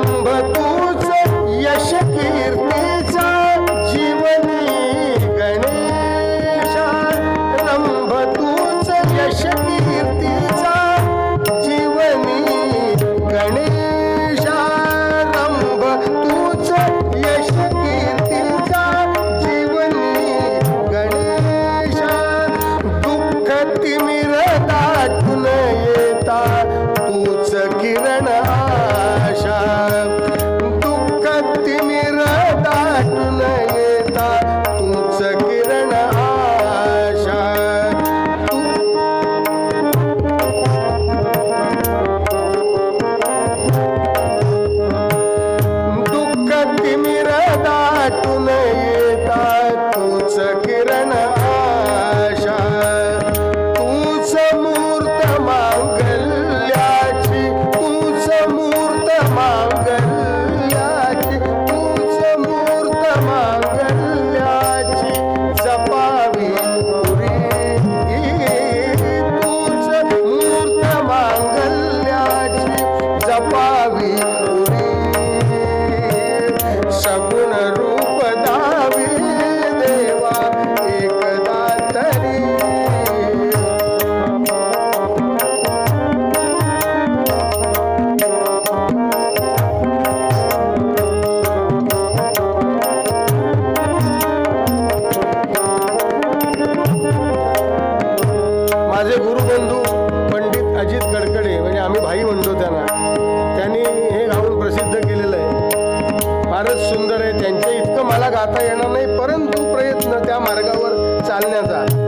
ಕಂಬ ತೂ बघा त्यांनी हे गाऊन प्रसिद्ध केलेलं आहे. फारच सुंदर आहे. त्यांच्या इतकं मला गाता येणार नाही परंतु प्रयत्न त्या मार्गावर चालण्याचा.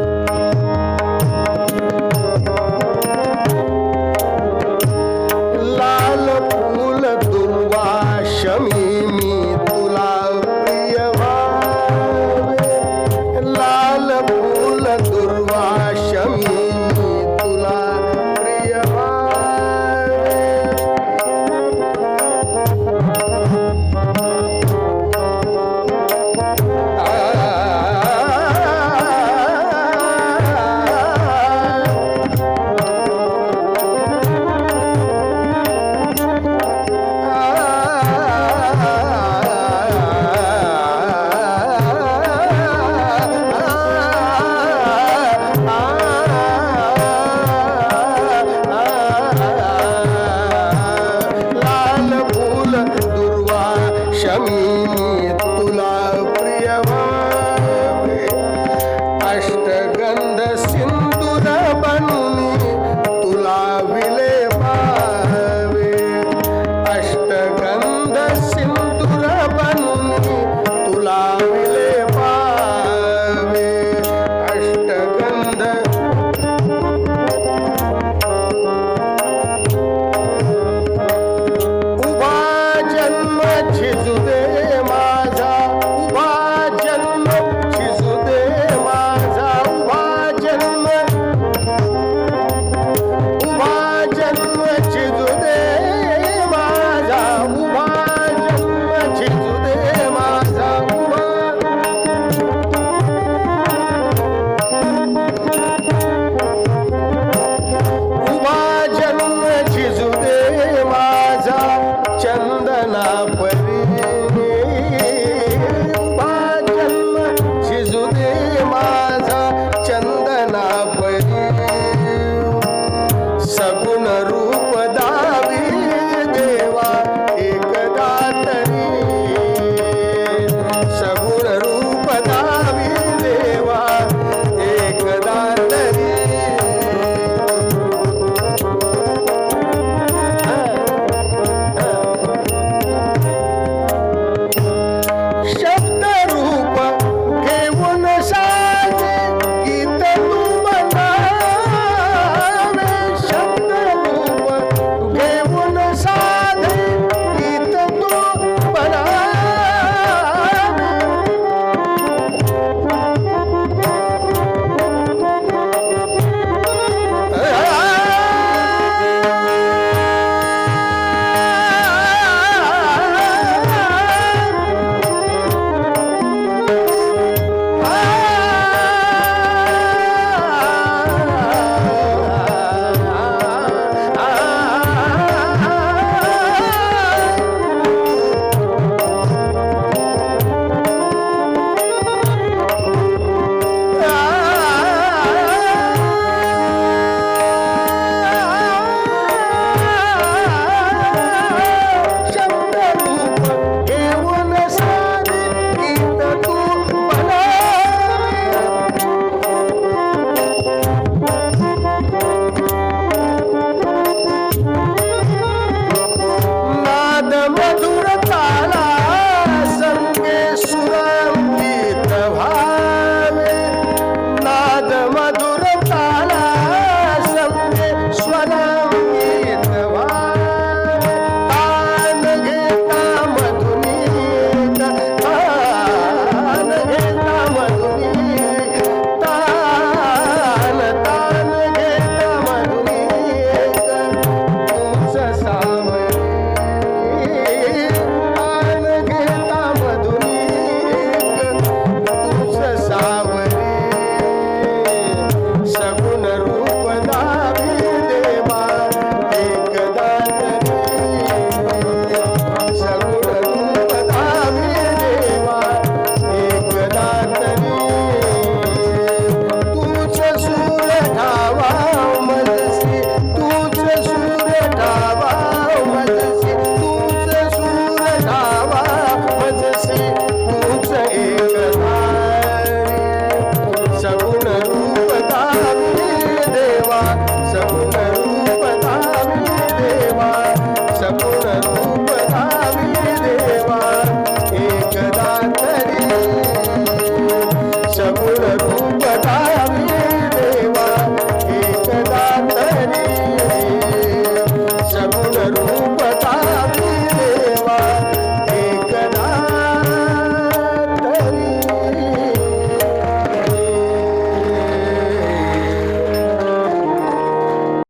வந்த